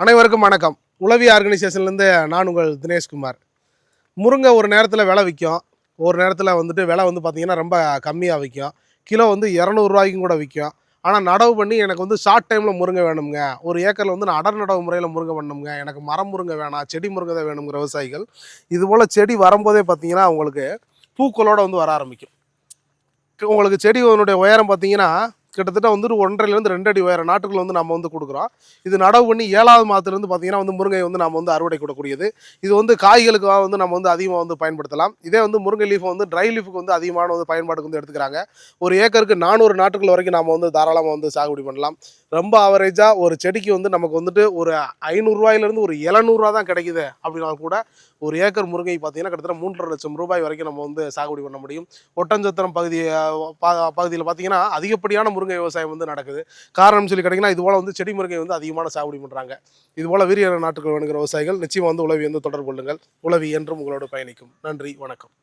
அனைவருக்கும் வணக்கம். உளவி ஆர்கனைசேஷன்லேருந்து நான் உங்கள் தினேஷ்குமார் முருங்கை ஒரு நேரத்தில் விலை விற்கும் ஒரு நேரத்தில் வந்துட்டு விலை வந்து பார்த்திங்கன்னா ரொம்ப கம்மியாக விற்கும் கிலோ வந்து இரநூறுவாய்க்கும் கூட விற்கும் ஆனால் நடவு பண்ணி எனக்கு வந்து ஷார்ட் டைமில் முருங்கை வேணுங்க ஒரு ஏக்கரில் வந்து நான் அடர் நடவு முறையில் முருங்கை பண்ணணுங்க எனக்கு மரம் முருங்கை வேணாம் செடி முருங்கை தான் வேணுங்கிற விவசாயிகள். இதுபோல் செடி வரும்போதே பார்த்தீங்கன்னா உங்களுக்கு பூக்களோடு வந்து வர ஆரம்பிக்கும். உங்களுக்கு செடியினுடைய உயரம் பார்த்தீங்கன்னா கிட்டத்தட்ட வந்துட்டு ஒன்றரைலேருந்து ரெண்டு அடி வேறு நாட்டுக்குள்ள வந்து நம்ம வந்து கொடுக்குறோம். இது நடவு பண்ணி ஏழாவது மாதத்துலேருந்து பார்த்தீங்கன்னா வந்து முருங்கை வந்து நம்ம வந்து அறுவடை கொடுக்கக்கூடியது. இது வந்து காய்களுக்கு வந்து நம்ம வந்து அதிகமாக வந்து பயன்படுத்தலாம். இதே வந்து முருங்கை லீஃப் வந்து ட்ரை லீஃபுக்கு வந்து அதிகமான வந்து பயன்பாட்டுக்கு வந்து எடுத்துக்கிறாங்க. ஒரு ஏக்கருக்கு நானூறு நாட்டுகள் வரைக்கும் நம்ம வந்து தாராளமாக வந்து சாகுபடி பண்ணலாம். ரொம்ப ஆவரேஜாக ஒரு செடிக்கு வந்து நமக்கு வந்துட்டு ஒரு ஐநூறுரூவாயிலேருந்து ஒரு எழுநூறுவா தான் கிடைக்குது அப்படின்னா கூட ஒரு ஏக்கர் முருங்கை பார்த்தீங்கன்னா கிட்டத்தட்ட மூன்றரை லட்சம் ரூபாய் வரைக்கும் நம்ம வந்து சாகுபடி பண்ண முடியும். ஒட்டஞ்சத்திரம் பகுதி பகுதியில் பார்த்தீங்கன்னா அதிகப்படியான முருங்கை விவசாயம் வந்து நடக்குது. காரணம் சொல்லி கேட்டிங்கன்னா இது போல் வந்து செடி முருங்கை வந்து அதிகமான சாகுபடி பண்ணுறாங்க இது போல் வீரிய நாட்டுக்கு வேணுங்கிற விவசாயிகள் நிச்சயம் வந்து உளவி வந்து தொடர்பு கொள்ளுங்கள். உளவி என்றும் உங்களோட பயணிக்கும். நன்றி வணக்கம்.